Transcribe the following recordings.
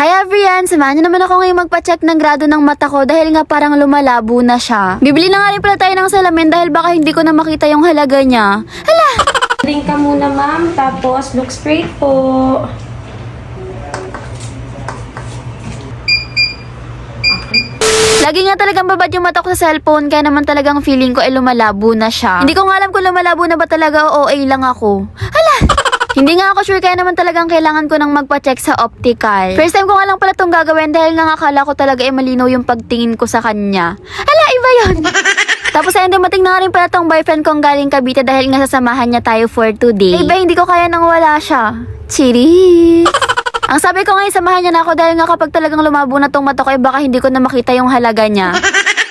Hi everyone! Samahan niyo naman ako ngayon magpa-check ng grado ng mata ko dahil nga parang lumalabo na siya. Bibili na nga rin pala tayo ng salamin dahil baka hindi ko na makita yung halaga niya. Hala! Drink ka muna, ma'am. Tapos, look straight po. Lagi nga talagang babad yung mata ko sa cellphone kaya naman talagang feeling ko ay lumalabo na siya. Hindi ko nga alam kung lumalabo na ba talaga o OA lang ako. Hala! Hindi nga ako sure kaya naman talagang kailangan ko nang magpa-check sa optical. First time ko nga lang pala itong gagawin dahil nga akala ko talaga ay malinaw yung pagtingin ko sa kanya. Hala, iba yun! Tapos ayun, dumating na rin pala tong boyfriend kong galing Cavite dahil nga sasamahan niya tayo for today. Iba, hindi ko kaya nang wala siya. Cheers! Ang sabi ko ngayon, samahan niya na ako dahil nga kapag talagang lumabo na tong mata ko, eh baka hindi ko na makita yung halaga niya.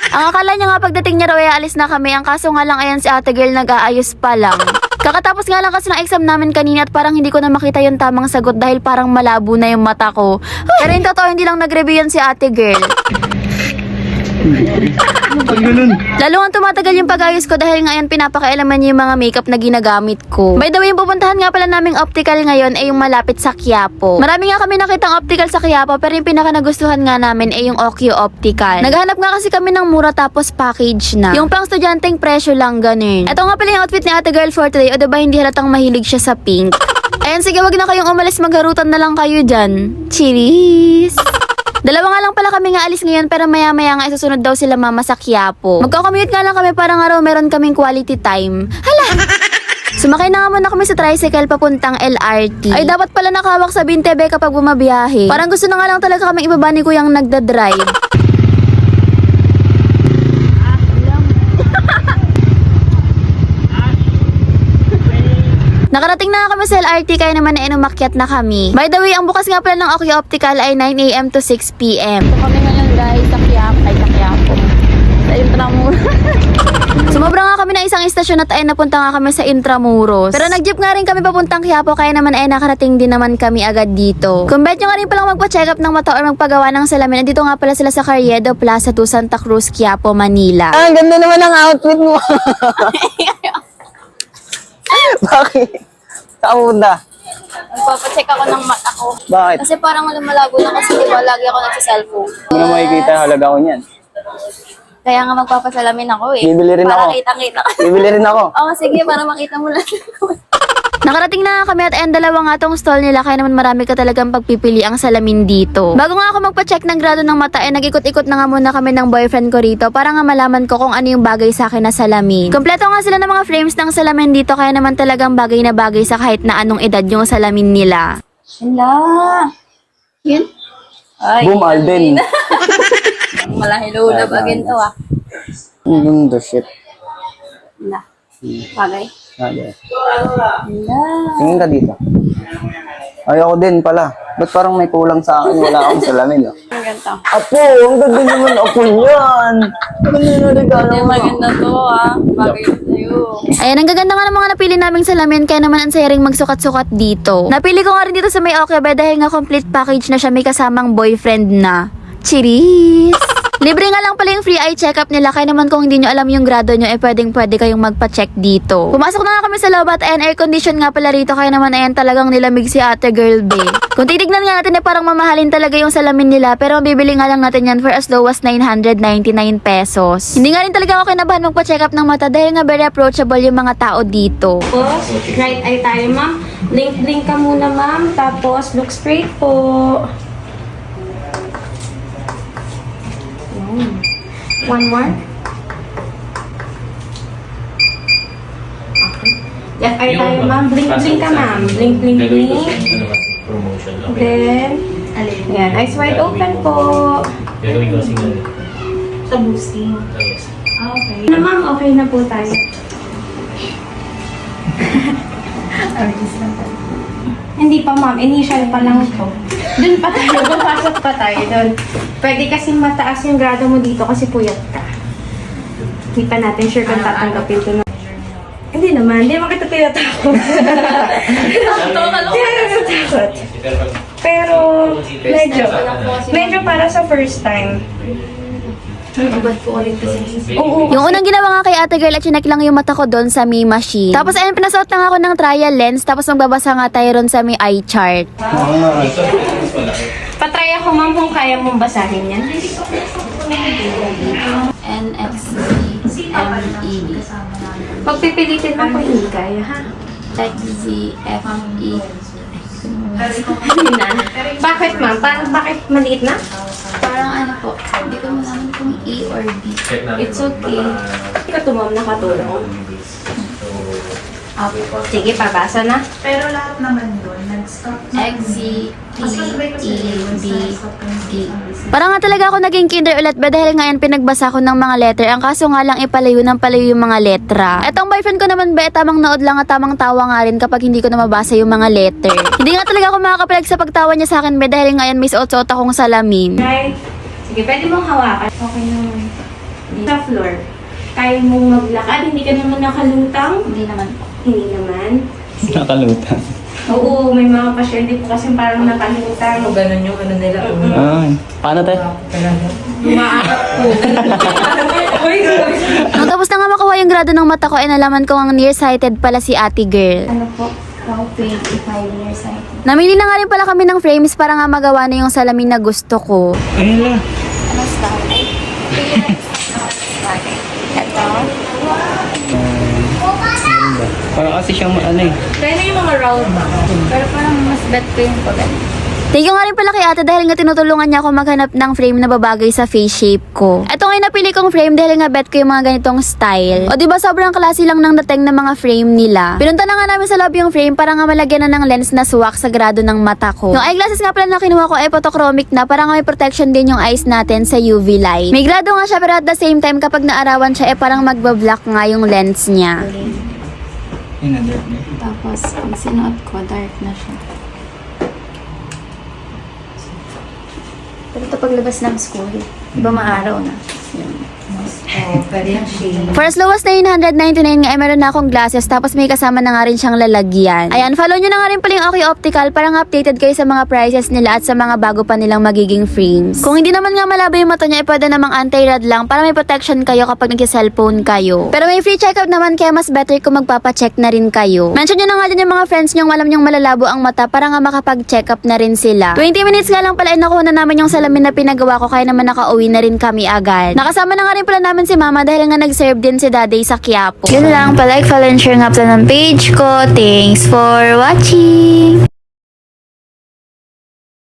Ang akala niya nga pagdating niya raw ay alis na kami. Ang kaso nga lang ayan si ate girl nag-aayos pa lang. Kakatapos nga lang kasi ng exam namin kanina at parang hindi ko na makita yung tamang sagot dahil parang malabo na yung mata ko. Pero yung totoo, hindi lang nag-review yan si ate girl. Pag ganun. Lalo nga tumatagal yung pag-ayos ko dahil nga yan pinapakailaman niya yung mga makeup na ginagamit ko. By the way, yung pupuntahan nga pala naming optical ngayon ay yung malapit sa Quiapo. Marami nga kami nakitang optical sa Quiapo pero yung pinaka nagustuhan nga namin ay yung Okyo Optical. Naghanap nga kasi kami ng mura tapos package na. Yung pang estudyanteng presyo lang ganun. Ito nga pala yung outfit ni ate girl for today o diba hindi halatang mahilig siya sa pink. Ayan, sige, wag na kayong umalis, magharutan na lang kayo dyan. Cheers! Dalawa nga lang pala kami nga alis ngayon pero maya-maya nga isusunod daw sila mama sa Quiapo. Magko-commute nga lang kami para nga raw meron kaming quality time. Hala! Sumakay na nga muna kami sa tricycle papuntang LRT. Ay, dapat pala nakawak sa Bintebe kapag bumabiyahe. Parang gusto na nga lang talaga kami ibaba ni kuyang nagda-drive. Nakarating na kami sa LRT kaya naman na inumakyat na kami. By the way, ang bukas nga pala ng Okyo Optical ay 9am to 6pm. So kami ngayon guys sa Quiapo, ay sa Quiapo. Sa Intramuros. Sumobra nga kami na isang istasyon at ay napunta nga kami sa Intramuros. Pero nag-jeep nga rin kami papuntang Quiapo kaya naman ay nakarating din naman kami agad dito. Kung bet nyo nga rin palang magpa-check up ng mata or magpagawa ng salamin, nandito nga pala sila sa Carriedo Plaza 2 Santa Cruz, Quiapo, Manila. Ah, ang ganda naman ng outfit mo. Bakit? Kauda. Magpapacheck ako ng mata ko. Bakit? Kasi parang lumalabo na kasi di ba lagi ako nagsa-cellphone. Ano makikita ang halaga ko niyan? Kaya nga magpapasalamin ako eh. Bibili rin para ako. kitang-kita ka. Bibili rin ako. Oo, sige, para makita mo lang. Nakarating na kami at ayan dalawa nga tong stall nila kaya naman marami ka talagang pagpipili ang salamin dito. Bago nga ako magpa-check ng grado ng mata eh nag-ikot-ikot na nga muna kami ng boyfriend ko rito para nga malaman ko kung ano yung bagay sa akin na salamin. Kompleto nga sila ng mga frames ng salamin dito kaya naman talagang bagay na bagay sa kahit na anong edad yung salamin nila. Hala. Yun? Ay, Boom, Alden. malahi lulab again to ah. Ang ganda, shit. Hala. Bagay. Ano? Hala. Tingin ka dito. Ayoko din pala. Ba't parang may kulang sa akin? Wala akong salamin. Oh. Ang ganito. Apo! Ang ganda naman niyan! Ang ganda na regalo mo. maganda to ah. Bagay sa'yo. Ayan, ang gaganda nga ng mga napili naming salamin kaya naman ang saya ring magsukat-sukat dito. Napili ko nga rin dito sa may okay ba dahil nga complete package na siya may kasamang boyfriend na. Cheers! Libre nga lang pala yung free eye check-up nila kaya naman kung hindi nyo alam yung grado nyo eh pwedeng pwede kayong magpa-check dito. Pumasok na nga kami sa loob at air condition nga pala rito kaya naman ayan talagang nilamig si ate girl be. Kung titignan nga natin eh parang mamahalin talaga yung salamin nila pero bibili nga lang natin yan for as low as 999 pesos. Hindi nga rin talaga ako kinabahan magpa-check up ng mata dahil nga very approachable yung mga tao dito. Tapos, right eye tayo, ma'am. Blink ka muna, ma'am. Tapos, look straight po. Yan. One more. Okay. Left eye tayo, ma'am. Blink, blink ka, ma'am. Blink, blink, blink. promotion lang. Then, alin? Yan. Eyes wide open po. Gagawin ko nga. Sa boosting. Yes. Okay. Na, ma'am, okay na po tayo. Hindi pa, ma'am. Initial pa lang to. Doon pa tayo. Papasok pa tayo doon. Pwede kasi mataas yung grado mo dito kasi puyat ka. Hindi pa natin sure kung tatanggapin to na. Hindi naman. Hindi naman kita tinatakot. Hindi naman tinatakot. Pero, medyo. Medyo para sa first time. Yung unang ginawa nga kay ate girl at chinek lang yung mata ko doon sa may machine. Tapos ayun, pinasuot na nga ako ng trial lens. Tapos magbabasa nga tayo ron sa may eye chart. Patry ako ma'am kung kaya mong basahin yan. N-X-Z-M-E Pagpipilitin mo kung hindi kaya, ha? X-Z-F-E. Bakit ma'am? Bakit maliit na? Parang ano po, hindi ko malaman kung E or B. It's okay. Hindi ka tumam nakatulong. Up. Sige, pabasa na. Pero lahat naman doon, nag-stop na. X, Z, T, Mas kasabay ko E, sila yun, B, nag-stop yung D. service. Parang nga talaga ako naging kinder ulit ba dahil ngayon pinagbasa ko ng mga letter. Ang kaso nga lang ipalayo ng palayo yung mga letra. Etong boyfriend ko naman ba, eh, tamang naod lang at tamang tawa nga rin kapag hindi ko na mabasa yung mga letter. hindi nga talaga ako makakapalag sa pagtawa niya sa akin ba dahil ngayon may suot-suot akong salamin. Right? Sige, pwede mong hawakan. Okay naman. Sa floor. Kaya mong maglakad, hindi ka naman nakalutang. Hindi naman po. Hindi naman. Nakalutang. Oo, may mga pasyente po kasi parang nakalutang. O ganun yung ano nila. Ay. Paano tayo? Umaarap po. Uy, grabe. Nung tapos na nga makuha yung grado ng mata ko, ay nalaman ko ang nearsighted pala si ate girl. ano po? Wow, 25 years old. Namili na nga rin pala kami ng frames para nga magawa na yung salamin na gusto ko. Ayun lang. Ano style? Ito. Para kasi siyang ano eh. Kaya na yung mga round ba? Pero parang mas bet ko yung pag Thank you nga rin pala kay ate dahil nga tinutulungan niya ako maghanap ng frame na babagay sa face shape ko. Ito yung napili kong frame dahil nga bet ko yung mga ganitong style. O di ba sobrang klase lang ng dating ng mga frame nila. Pinunta na nga namin sa lobby yung frame para nga malagyan na ng lens na suwak sa grado ng mata ko. Yung eyeglasses nga pala na kinuha ko ay photochromic na para nga may protection din yung eyes natin sa UV light. May grado nga siya pero at the same time kapag naarawan siya eh parang magbablock nga yung lens niya. Dark na. Tapos pag sinuot ko dark na siya. Pero ito paglabas ng school, iba maaraw na. Oh, For as low as 999 nga, ay meron na akong glasses tapos may kasama na nga rin siyang lalagyan. Ayan, follow nyo na nga rin pala yung Okay Optical para nga updated kayo sa mga prices nila at sa mga bago pa nilang magiging frames. Kung hindi naman nga malabo yung mata niya, ay pwede namang anti-rad lang para may protection kayo kapag nag-cellphone kayo. Pero may free checkup naman kaya mas better kung magpapacheck na rin kayo. Mention nyo na nga din yung mga friends nyo alam nyong malalabo ang mata para nga makapag-check up na rin sila. 20 minutes nga lang pala ay nakuha na namin yung salamin na pinagawa ko kaya naman nakauwi na rin kami agad. Nakasama na nga rin pala namin si mama dahil nga nag-serve din si daddy sa Quiapo. Yun lang, palike, follow, and share nga pala ng page ko. Thanks for watching!